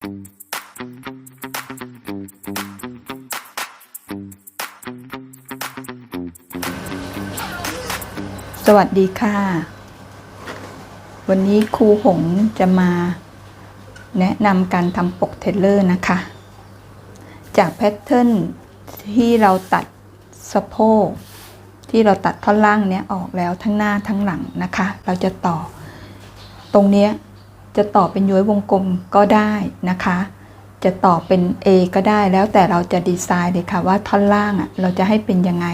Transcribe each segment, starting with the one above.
สวัสดีค่ะ วันนี้ครูหงจะมาแนะนำการทำปกเทเลอร์นะคะ จากแพทเทิร์นที่เราตัดสะโพกที่เราตัดท่อนล่างเนี้ยออกแล้วทั้งหน้าทั้งหลังนะคะ เราจะต่อตรงเนี้ย จะต่อเป็นย้วยวงกลมก็ได้นะคะ จะต่อเป็น A ก็ได้แล้วแต่เราจะดีไซน์เลยค่ะว่าท่อนล่างอะเราจะให้เป็นยังไง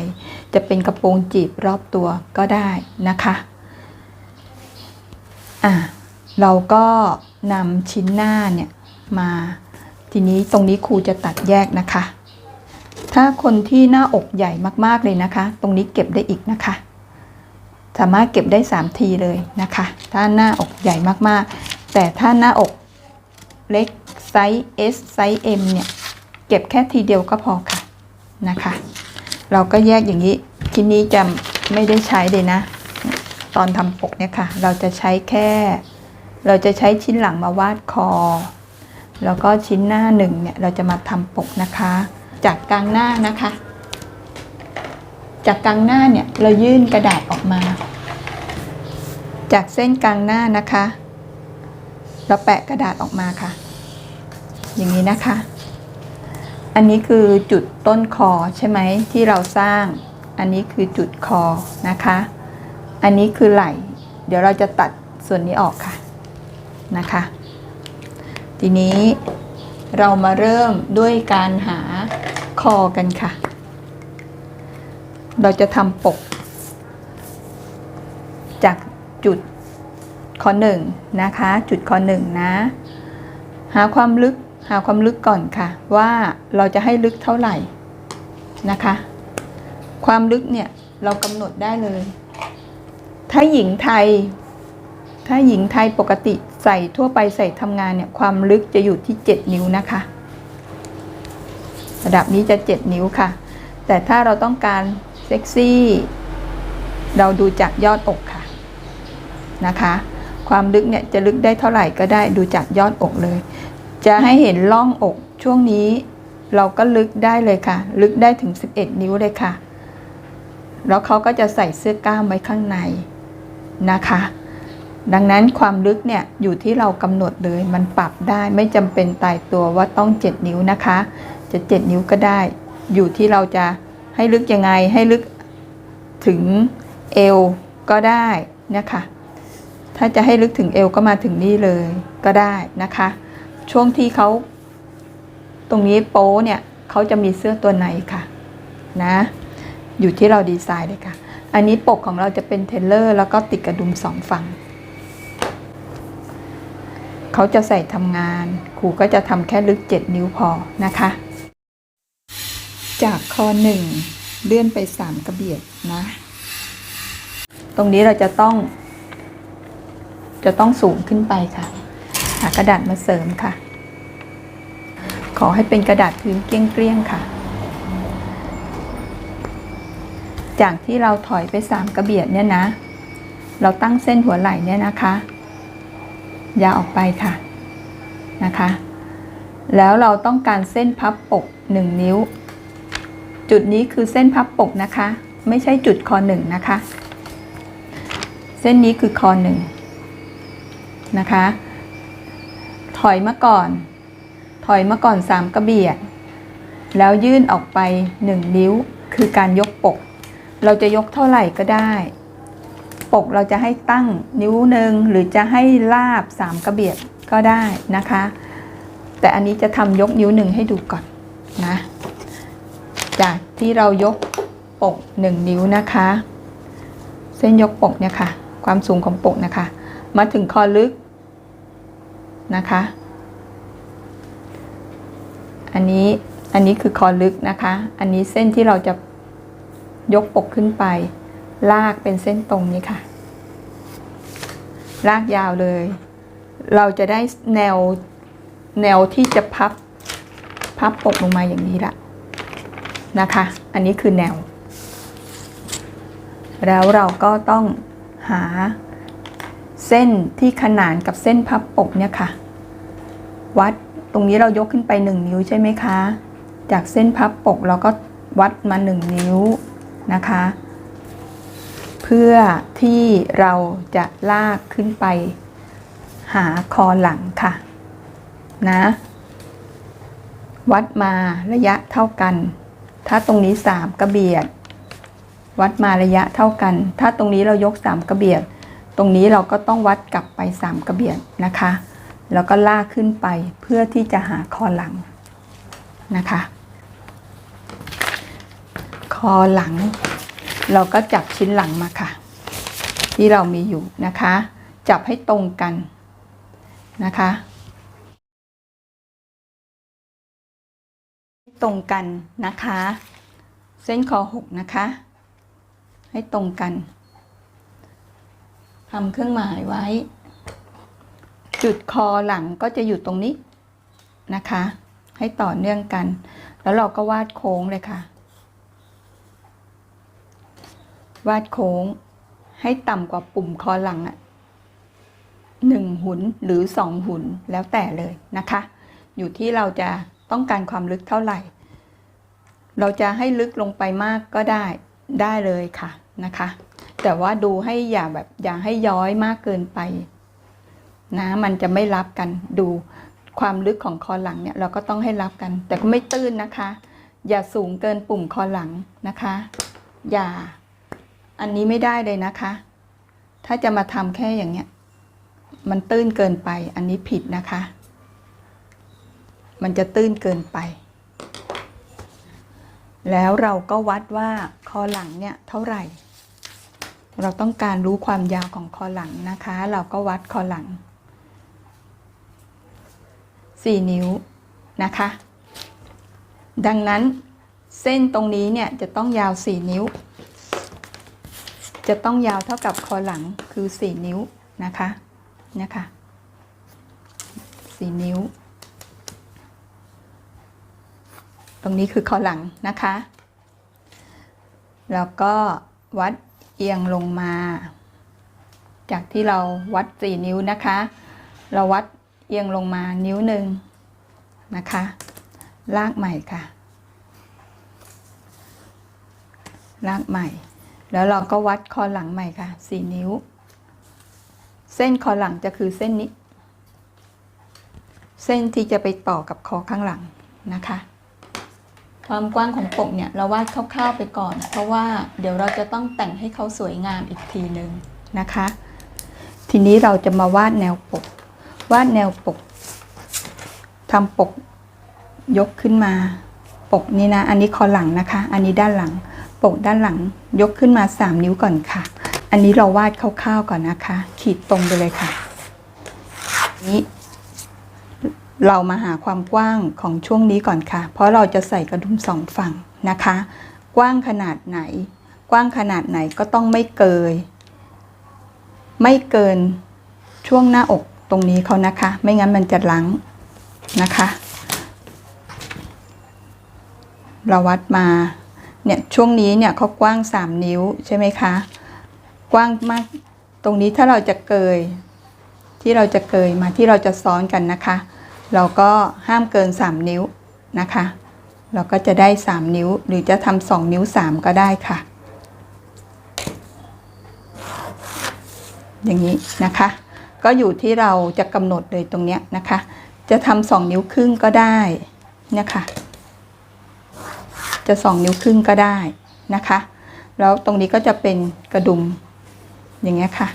จะเป็นกระโปรงจีบรอบตัวก็ได้นะคะอะเราก็นำชิ้นหน้าเนี่ยมาทีนี้ตรงนี้ครูจะตัดแยกนะคะ ถ้าคนที่หน้าอกใหญ่มากๆเลยนะคะ ตรงนี้เก็บได้อีกนะคะ สามารถเก็บได้ 3 ทีเลยนะคะ ถ้าหน้าอกใหญ่มากๆ แต่ถ้าหน้าอกเล็กไซส์ S ไซส์ M เนี่ยเก็บแค่ทีเดียวก็พอค่ะนะคะ เราก็แยกอย่างนี้ทีนี้จะไม่ได้ใช้เลยนะ ตอนทำปกเนี่ยค่ะ เราจะใช้แค่ เราจะใช้ชิ้นหลังมาวาดคอ แล้วก็ชิ้นหน้าหนึ่งเนี่ยเราจะมาทำปกนะคะ จากกลางหน้านะคะ จากกลางหน้าเนี่ยเรายื่นกระดาษออกมา จากเส้นกลางหน้านะคะ เราแปะกระดาษออกมาค่ะ อย่างนี้นะคะ อันนี้คือจุดต้นคอใช่ไหมที่เราสร้าง อันนี้คือจุดคอนะคะ อันนี้คือไหล่ เดี๋ยวเราจะตัดส่วนนี้ออกค่ะนะคะ ทีนี้เรามาเริ่มด้วยการหาคอกันค่ะ เราจะทำปก จากจุด คอหนึ่งนะคะ จุดคอหนึ่งนะ หาความลึกหาความลึกก่อนค่ะ ว่าเราจะให้ลึกเท่าไหร่นะคะ ความลึกเนี่ยเรากำหนดได้เลย ถ้าหญิงไทย ถ้าหญิงไทยปกติใส่ทั่วไปใส่ทำงานเนี่ยความลึกจะอยู่ที่ 7 นิ้วนะคะ ระดับนี้จะ 7 นิ้วค่ะ แต่ถ้าเราต้องการเซ็กซี่ เราดูจากยอดอกค่ะนะคะ ความลึกเนี่ยจะลึกได้เท่าไหร่ก็ได้ดูจากยอดอกเลย จะให้เห็นร่องอกช่วงนี้ เราก็ลึกได้เลยค่ะ ลึกได้ถึง 11 นิ้วเลยค่ะ แล้วเขาก็จะใส่เสื้อกล้ามไว้ข้างในนะคะ ดังนั้นความลึกเนี่ยอยู่ที่เรากำหนดเลยมันปรับได้ไม่จำเป็นตายตัวว่าต้อง 7 นิ้วนะคะ จะ 7 นิ้วก็ได้ อยู่ที่เราจะให้ลึกยังไงให้ลึกถึงเอวก็ได้นะคะ ถ้าจะให้ลึกถึงเอวก็มาถึงนี่เลยก็ได้นะคะ ช่วงที่เขาตรงนี้โป้เนี่ยเขาจะมีเสื้อตัวไหนค่ะนะอยู่ที่เราดีไซน์เลยค่ะ อันนี้ปกของเราจะเป็นเทเลอร์ แล้วก็ติดกระดุมสองฝั่งเขาจะใส่ทำงานครูก็จะทำแค่ลึก 7 นิ้วพอนะคะ จากคอหนึ่งเลื่อนไป 3 กระเบียดนะ ตรงนี้เราจะต้อง จะต้องสูงขึ้นไปค่ะ หากระดาษมาเสริมค่ะ ขอให้เป็นกระดาษพื้นเกลี้ยงๆค่ะ จากที่เราถอยไป3กระเบียดเนี่ยนะ เราตั้งเส้นหัวไหล่เนี่ยนะคะ ยาวออกไปค่ะนะคะ แล้วเราต้องการเส้นพับปก1นิ้ว จุดนี้คือเส้นพับปกนะคะ ไม่ใช่จุดคอหนึ่งนะคะ เส้นนี้คือคอหนึ่ง นะคะ ถอยมาก่อน ถอยมาก่อน3กระเบียด แล้วยื่นออกไป 1 นิ้ว คือการยกปก เราจะยกเท่าไหร่ก็ได้ ปกเราจะให้ตั้งนิ้วหนึ่งหรือจะให้ลาบ3กระเบียดก็ได้นะคะ แต่อันนี้จะทำยกนิ้วหนึ่งให้ดูก่อนนะ จากที่เรายกปก 1 นิ้วนะคะ เส้นยกปกเนี่ยค่ะ ความสูงของปกนะคะ มาถึงคอลึก นะคะ อันนี้อันนี้คือคอลึกนะคะ อันนี้เส้นที่เราจะยกปกขึ้นไป ลากเป็นเส้นตรงนี้ค่ะ ลากยาวเลย เราจะได้แนวแนวที่จะพับพับปกลงมาอย่างนี้ละนะคะ อันนี้คือแนว แล้วเราก็ต้องหา เส้นที่ขนานกับเส้นพับปกเนี่ยค่ะ วัดตรงนี้เรายกขึ้นไป 1 นิ้วใช่ไหมคะ จากเส้นพับปกเราก็วัดมา 1 นิ้วนะคะ เพื่อที่เราจะลากขึ้นไป หาคอหลังค่ะ นะ วัดมาระยะเท่ากัน ถ้าตรงนี้ 3 กระเบียด วัดมาระยะเท่ากัน ถ้าตรงนี้เรายก 3 กระเบียด ตรงนี้เราก็ต้องวัดกลับไป 3 กระเบียดนะคะ แล้วก็ลากขึ้นไปเพื่อที่จะหาคอหลังนะคะ คอหลัง เราก็จับชิ้นหลังมาค่ะ ที่เรามีอยู่นะคะ จับให้ตรงกันนะคะ ตรงกันนะคะ เส้นคอหกนะคะ ให้ตรงกัน ทำเครื่องหมายไว้ จุดคอหลังก็จะอยู่ตรงนี้นะคะ ให้ต่อเนื่องกัน แล้วเราก็วาดโค้งเลยค่ะ วาดโค้ง ให้ต่ำกว่าปุ่มคอหลังอะหนึ่งหุนหรือสองหุนแล้วแต่เลยนะคะ อยู่ที่เราจะต้องการความลึกเท่าไหร่ เราจะให้ลึกลงไปมากก็ได้ได้เลยค่ะนะคะ แต่ว่าดูให้อย่าแบบอย่าให้ย้อยมากเกินไปนะมันจะไม่รับกันดูความลึกของคอหลังเนี่ยเราก็ต้องให้รับกัน แต่ก็ไม่ตื้นนะคะ อย่าสูงเกินปุ่มคอหลังนะคะ อย่า อันนี้ไม่ได้เลยนะคะ ถ้าจะมาทำแค่อย่างเนี้ย มันตื้นเกินไป อันนี้ผิดนะคะ มันจะตื้นเกินไป แล้วเราก็วัดว่าคอหลังเนี่ยเท่าไหร่ เราต้องการรู้ความยาวของคอหลังนะคะ เราก็วัดคอหลัง 4 นิ้วนะคะ ดังนั้นเส้นตรงนี้เนี่ยจะต้องยาว 4 นิ้ว จะต้องยาวเท่ากับคอหลังคือ 4 นิ้วนะคะนะคะ 4 นิ้ว ตรงนี้คือคอหลังนะคะ แล้วก็วัด เอียงลงมา จากที่เราวัด 4 นิ้วนะคะ เราวัดเอียงลงมานิ้วหนึ่งนะคะ ลากใหม่ค่ะ ลากใหม่ แล้วเราก็วัดคอหลังใหม่ค่ะ 4 นิ้ว เส้นคอหลังจะคือเส้นนี้ เส้นที่จะไปต่อกับคอข้างหลังนะคะ ความกว้างของปกเนี่ยเราวาดคร่าวๆไปก่อน เพราะว่าเดี๋ยวเราจะต้องแต่งให้เขาสวยงามอีกทีหนึ่งนะคะ ทีนี้เราจะมาวาดแนวปก วาดแนวปกทำปกยกขึ้นมา ปกนี้นะ อันนี้คอหลังนะคะ อันนี้ด้านหลัง ปกด้านหลังยกขึ้นมา 3 นิ้วก่อนค่ะ อันนี้เราวาดคร่าวๆก่อนนะคะ ขีดตรงไปเลยค่ะ นี้ เรามาหาความกว้างของช่วงนี้ก่อนค่ะ เพราะเราจะใส่กระดุมสองฝั่งนะคะ กว้างขนาดไหน กว้างขนาดไหนก็ต้องไม่เกินไม่เกินช่วงหน้าอกตรงนี้เขานะคะ ไม่งั้นมันจะลังนะคะ เราวัดมา เนี่ยช่วงนี้เนี่ยเขากว้าง 3 นิ้วใช่ไหมคะ กว้างมาก ตรงนี้ถ้าเราจะเกย ที่เราจะเกยมาที่เราจะซ้อนกันนะคะ เราก็ห้ามเกิน 3 นิ้วนะคะ เราก็จะได้ 3 นิ้วหรือจะทำสองนิ้ว 3 ก็ได้ค่ะ อย่างนี้นะคะ ก็อยู่ที่เราจะกำหนดเลยตรงเนี้ยนะคะ จะทำสองนิ้วครึ่งก็ได้นะคะจะสองนิ้วครึ่งก็ได้นะคะ แล้วตรงนี้ก็จะเป็นกระดุมอย่างเงี้ยค่ะ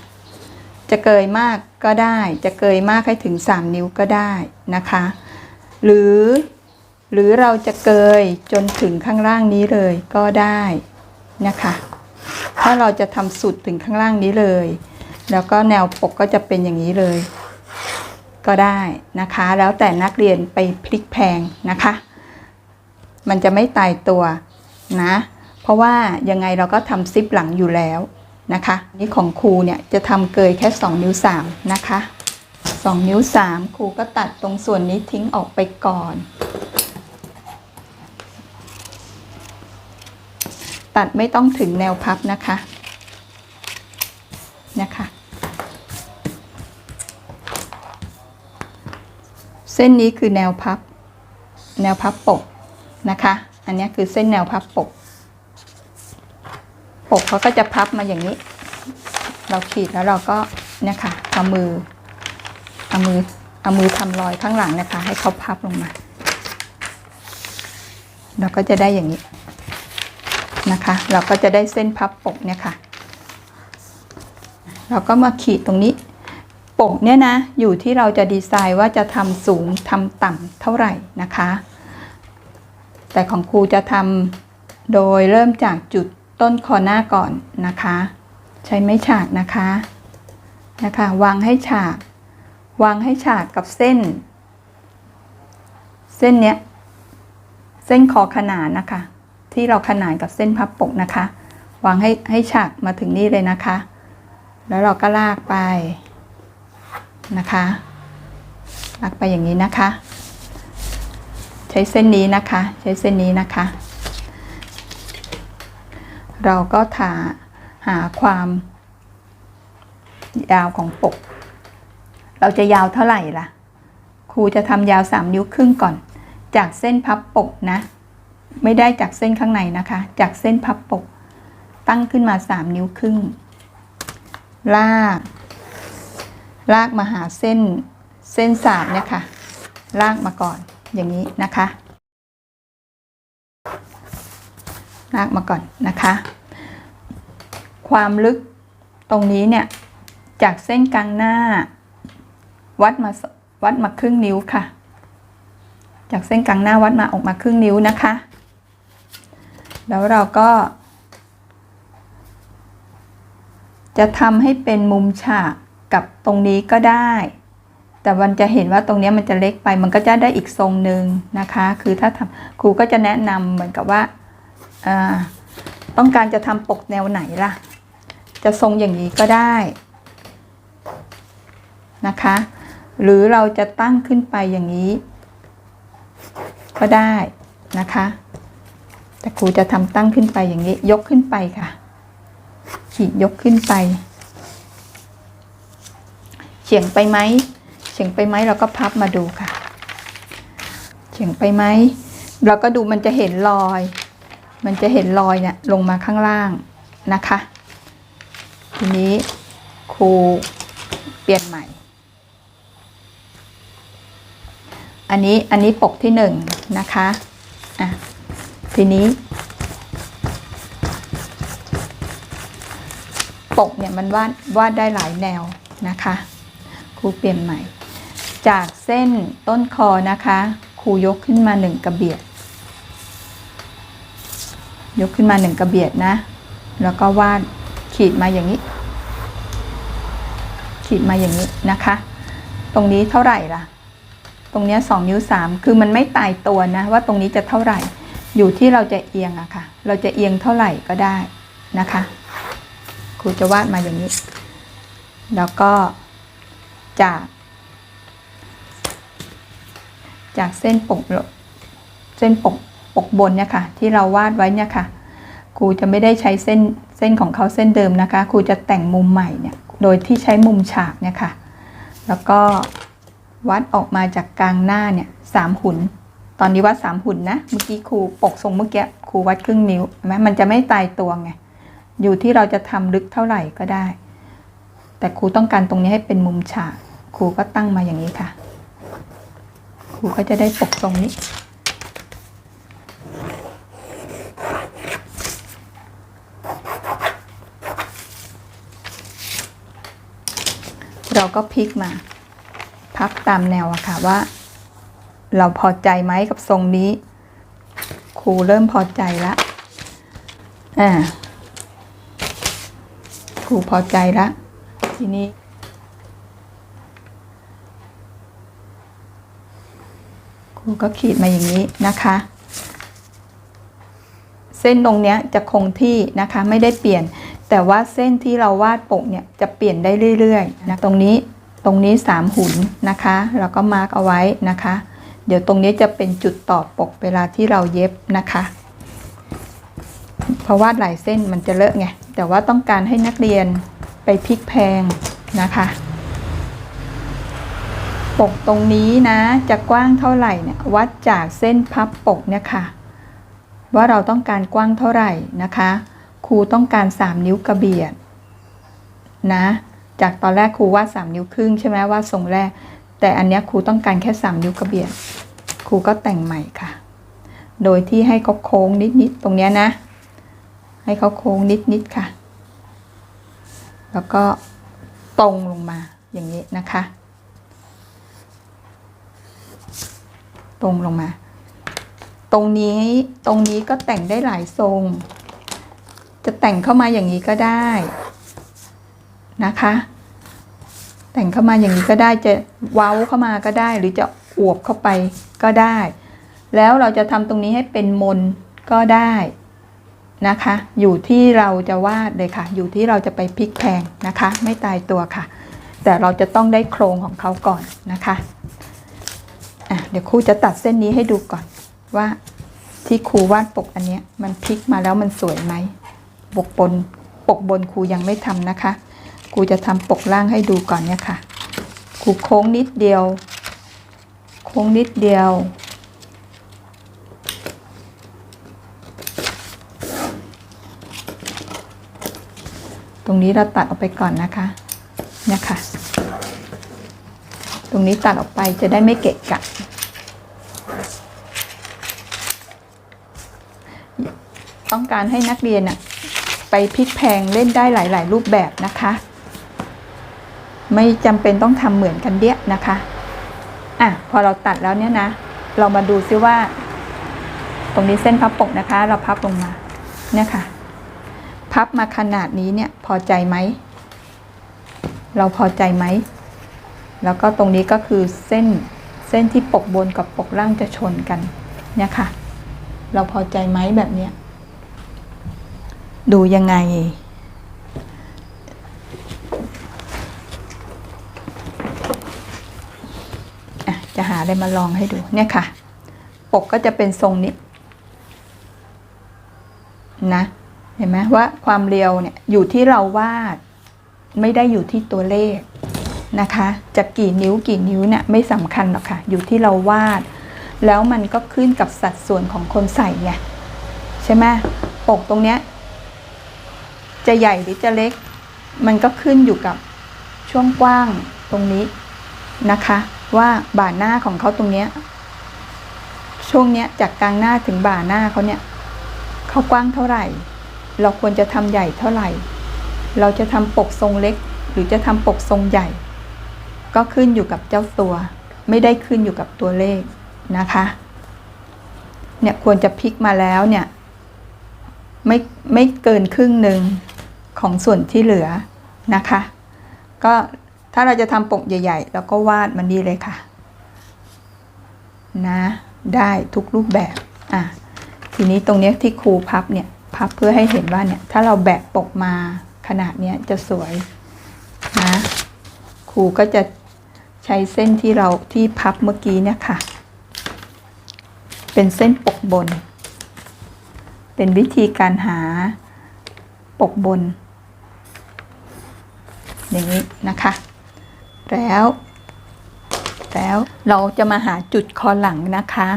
จะเกยมากก็ได้ จะเกยมากให้ถึง 3 นิ้วก็ได้นะคะ หรือหรือเราจะเกยจนถึงข้างล่างนี้เลยก็ได้นะคะ ถ้าเราจะทำสุดถึงข้างล่างนี้เลย แล้วก็แนวปกก็จะเป็นอย่างนี้เลย ก็ได้นะคะ แล้วแต่นักเรียนไปพลิกแพงนะคะ มันจะไม่ตายตัวนะ เพราะว่ายังไงเราก็ทำซิปหลังอยู่แล้ว นะคะนี่ของครูเนี่ยจะทำเกยแค่ 2 นิ้ว 3 นะคะ 2 นิ้ว 3 ครูก็ตัดตรงส่วนนี้ทิ้งออกไปก่อน ตัดไม่ต้องถึงแนวพับนะคะนะคะเส้นส้นนี้คือแนวพับ แนวพับปกนะคะ อันนี้คือเส้นแนวพับปก กเขาก็จะพับมาอย่างนี้ เราขีดแล้วเราก็เนี่ยค่ะเอามือเอามือเอามือทำรอยข้างหลังนะคะ ให้เขาพับลงมา เราก็จะได้อย่างนี้นะคะ เราก็จะได้เส้นพับปกเนี่ยค่ะ เราก็มาขีดตรงนี้ปกเนี่ยนะอยู่ที่เราจะดีไซน์ว่าจะทำสูงทำต่ำเท่าไหร่นะคะ แต่ของครูจะทำโดยเริ่มจากจุด ต้นคอหน้าก่อนนะคะ ใช้ไม้ฉากนะคะนะคะ วางให้ฉาก วางให้ฉากกับเส้น เส้นเนี้ยเส้นคอขนานนะคะ ที่เราขนานกับเส้นพับปกนะคะ วางให้ให้ฉากมาถึงนี่เลยนะคะ แล้วเราก็ลากไปนะคะ ลากไปอย่างนี้นะคะ ใช้เส้นนี้นะคะ ใช้เส้นนี้นะคะ เราก็ถาหาความยาวของปก เราจะยาวเท่าไหร่ล่ะ ครูจะทำยาว 3 นิ้วครึ่งก่อน จากเส้นพับปกนะ ไม่ได้จากเส้นข้างในนะคะ จากเส้นพับปก ตั้งขึ้นมา 3 นิ้วครึ่ง ลาก ลากมาหาเส้น เส้นสามเนี่ยค่ะ ลากมาก่อนอย่างนี้นะคะ ลากมาก่อนนะคะ ความลึกตรงนี้เนี่ยจากเส้นกลางหน้า วัดมาวัดมาครึ่งนิ้วค่ะ จากเส้นกลางหน้าวัดมาออกมาครึ่งนิ้วนะคะ แล้วเราก็ จะทำให้เป็นมุมฉากกับตรงนี้ก็ได้ แต่มันจะเห็นว่าตรงนี้มันจะเล็กไป มันก็จะได้อีกทรงหนึ่งนะคะ คือถ้าทำครูก็จะแนะนำเหมือนกับว่า ต้องการจะทำปกแนวไหนล่ะ จะทรงอย่างนี้ก็ได้นะคะ หรือเราจะตั้งขึ้นไปอย่างนี้ ก็ได้นะคะ แต่ครูจะทำตั้งขึ้นไปอย่างนี้ ยกขึ้นไปค่ะ ขีดยกขึ้นไปเฉียงไปไหมเฉียงไปไหมเราก็พับมาดูค่ะเฉียงไปไหมเราก็ดูมันจะเห็นรอย มันจะเห็นรอยเนี่ยลงมาข้างล่างนะคะ ทีนี้ครูเปลี่ยนใหม่ อันนี้อันนี้ปกที่หนึ่งนะคะอะทีนี้ ปกเนี่ยมันวาดวาดได้หลายแนวนะคะครูเปลี่ยนใหม่ จากเส้นต้นคอนะคะครูยกขึ้นมาหนึ่งกระเบียด ยกขึ้นมาหนึ่งกระเบียดนะ แล้วก็วาดขีดมาอย่างนี้ ขีดมาอย่างนี้นะคะ ตรงนี้เท่าไหร่ล่ะ ตรงนี้สองนิ้วสามคือมันไม่ตายตัวนะว่าตรงนี้จะเท่าไหร่ อยู่ที่เราจะเอียงอะค่ะ เราจะเอียงเท่าไหร่ก็ได้นะคะ ครูจะวาดมาอย่างนี้ แล้วก็จาก จากเส้นปกเส้นปก ปกบนเนี่ยค่ะที่เราวาดไว้เนี่ยค่ะครูจะไม่ได้ใช้เส้นเส้นของเขาเส้นเดิมนะคะครูจะแต่งมุมใหม่เนี่ยโดยที่ใช้มุมฉากเนี่ยค่ะ แล้วก็วัดออกมาจากกลางหน้าเนี่ยสามหุ่นตอนนี้วัดสามหุ่นนะเมื่อกี้ครูปกทรงเมื่อกี้ครูวัดครึ่งนิ้วใช่ไหมมันจะไม่ตายตัวไงอยู่ที่เราจะทำลึกเท่าไหร่ก็ได้ แต่ครูต้องการตรงนี้ให้เป็นมุมฉากครูก็ตั้งมาอย่างนี้ค่ะครูก็จะได้ปกทรงนี้ เรา ก็พลิกมา พับตามแนวอะค่ะว่า เราพอใจไหมกับทรงนี้ ครูเริ่มพอใจแล้วอ่าครูพอใจแล้วทีนี้ครูก็ขีดมาอย่างนี้นะคะ เส้นตรงเนี้ยจะคงที่นะคะไม่ได้เปลี่ยน แต่ว่าเส้นที่เราวาดปกเนี่ยจะเปลี่ยนได้เรื่อยๆนะตรงนี้ตรงนี้สามหุนนะคะเราก็มาร์กเอาไว้นะคะ เดี๋ยวตรงนี้จะเป็นจุดต่อปกเวลาที่เราเย็บนะคะเพราะวาดหลายเส้นมันจะเลอะไงแต่ว่าต้องการให้นักเรียนไปพลิกแพงนะคะปกตรงนี้นะจะกว้างเท่าไหร่เนี่ยวัดจากเส้นพับปกเนี่ยค่ะว่าเราต้องการกว้างเท่าไหร่นะคะ ครูต้องการ 3 นิ้วกระเบียดนะ จากตอนแรกครูวาด3นิ้วครึ่งใช่ไหมวาดทรงแรก แต่อันนี้ครูต้องการแค่ 3 นิ้วกระเบียดครูก็แต่งใหม่ค่ะ โดยที่ให้เขาโค้งนิดๆตรงเนี้ยนะ ให้เขาโค้งนิดๆค่ะ แล้วก็ตรงลงมาอย่างนี้นะคะ ตรงลงมา ตรงนี้ตรงนี้ก็แต่งได้หลายทรง แต่งเข้ามาอย่างนี้ก็ได้นะคะ แต่งเข้ามาอย่างนี้ก็ได้จะเว้าเข้ามาก็ได้ หรือจะอวบเข้าไปก็ได้ แล้วเราจะทำตรงนี้ให้เป็นมนก็ได้นะคะ อยู่ที่เราจะวาดเลยค่ะ อยู่ที่เราจะไปพลิกแพงนะคะ ไม่ตายตัวค่ะ แต่เราจะต้องได้โครงของเขาก่อนนะคะะเดี๋ยวครูจะตัดเส้นนี้ให้ดูก่อนว่าที่ครูวาดปกอันเนี้ยมันพลิกมาแล้วมันสวยไหม ปกบนปกบนครูยังไม่ทำนะคะครูจะทำปกล่างให้ดูก่อนเนี่ยค่ะครูโค้งนิดเดียว โค้งนิดเดียว ตรงนี้เราตัดออกไปก่อนนะคะเนี่ยค่ะ ตรงนี้ตัดออกไปจะได้ไม่เกะกะต้องการให้นักเรียนอะ ไปพลิกแพงเล่นได้หลาย ๆ รูปแบบนะคะ ไม่จำเป็นต้องทำเหมือนกันเดียนะคะอะพอเราตัดแล้วเนี่ยนะ เรามาดูซิว่า ตรงนี้เส้นพับปกนะคะ เราพับลงมาเนี่ยค่ะ พับมาขนาดนี้เนี่ยพอใจไหม เราพอใจไหม แล้วก็ตรงนี้ก็คือเส้นเส้นที่ปกบนกับปกล่างจะชนกันเนี่ยค่ะ เราพอใจไหมแบบเนี้ย ดูยังไง จะหาอะไรมาลองให้ดูเนี่ยค่ะ ปกก็จะเป็นทรงนี้ นะ เห็นไหมว่าความเรียวเนี่ยอยู่ที่เราวาด ไม่ได้อยู่ที่ตัวเลขนะคะจะกี่นิ้วกี่นิ้วเนี่ยไม่สำคัญหรอกค่ะ อยู่ที่เราวาด แล้วมันก็ขึ้นกับสัดส่วนของคนใส่ไงใช่ไหมปกตรงเนี้ย จะใหญ่หรือจะเล็ก มันก็ขึ้นอยู่กับช่วงกว้างตรงนี้นะคะ ว่าบ่าหน้าของเขาตรงเนี้ยช่วงเนี้ยจากกลางหน้าถึงบ่าหน้าเขาเนี่ยเขากว้างเท่าไหร่ เราควรจะทำใหญ่เท่าไหร่ เราจะทำปกทรงเล็ก หรือจะทำปกทรงใหญ่ ก็ขึ้นอยู่กับเจ้าตัว ไม่ได้ขึ้นอยู่กับตัวเลขนะคะเนี่ยควรจะพลิกมาแล้วเนี่ยไม่ไม่เกินครึ่งหนึ่ง ของส่วนที่เหลือนะคะ ก็ถ้าเราจะทำปกใหญ่ ๆ แล้วก็วาดมันดีเลยค่ะ นะ ได้ทุกรูปแบบอะทีนี้ตรงเนี้ยที่ครูพับเนี่ย พับเพื่อให้เห็นว่าเนี่ย ถ้าเราแบกปกมาขนาดเนี้ยจะสวยนะครูก็จะใช้เส้นที่เราที่พับเมื่อกี้เนี่ยค่ะ เป็นเส้นปกบน เป็นวิธีการหาปกบน อย่างนี้นะคะ แล้ว แล้วเราจะมาหาจุดคอหลังนะคะ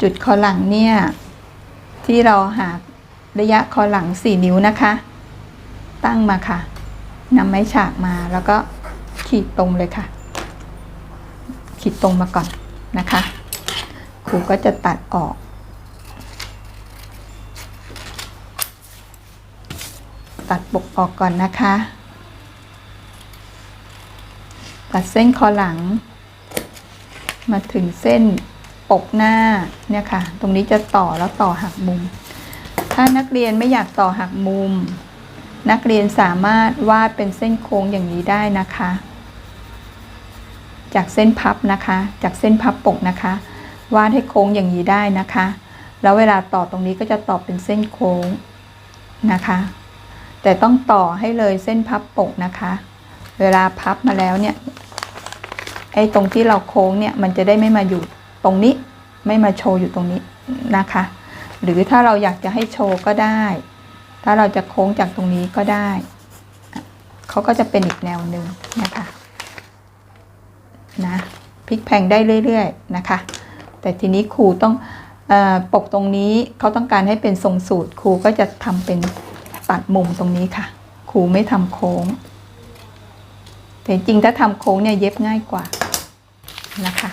จุดคอหลังเนี่ย ที่เราหาระยะคอหลัง 4 นิ้วนะคะ ตั้งมาค่ะนำไม้ฉากมาแล้วก็ขีดตรงเลยค่ะ ขีดตรงมาก่อนนะคะครูก็จะตัดออก ตัดปกออกก่อนนะคะ ตัดเส้นคอหลัง มาถึงเส้นปกหน้าเนี่ยค่ะ ตรงนี้จะต่อแล้วต่อหักมุม ถ้านักเรียนไม่อยากต่อหักมุม นักเรียนสามารถวาดเป็นเส้นโค้งอย่างนี้ได้นะคะ จากเส้นพับนะคะ จากเส้นพับปกนะคะ วาดให้โค้งอย่างนี้ได้นะคะ แล้วเวลาต่อตรงนี้ก็จะต่อเป็นเส้นโค้งนะคะ แต่ต้องต่อให้เลยเส้นพับปกนะคะ เวลาพับมาแล้วเนี่ยไอ้ตรงที่เราโค้งเนี่ยมันจะได้ไม่มาอยู่ตรงนี้ไม่มาโชว์อยู่ตรงนี้นะคะ หรือถ้าเราอยากจะให้โชว์ก็ได้ ถ้าเราจะโค้งจากตรงนี้ก็ได้เขาก็จะเป็นอีกแนวหนึ่งนะคะนะพลิกแพงได้เรื่อยๆนะคะ แต่ทีนี้ครูต้องอปกตรงนี้เขาต้องการให้เป็นทรงสูตรครูก็จะทำเป็น ตัดมุมตรงนี้ค่ะครูไม่ทำโค้ง แต่จริงถ้าทำโค้งเนี่ยเย็บง่ายกว่านะคะ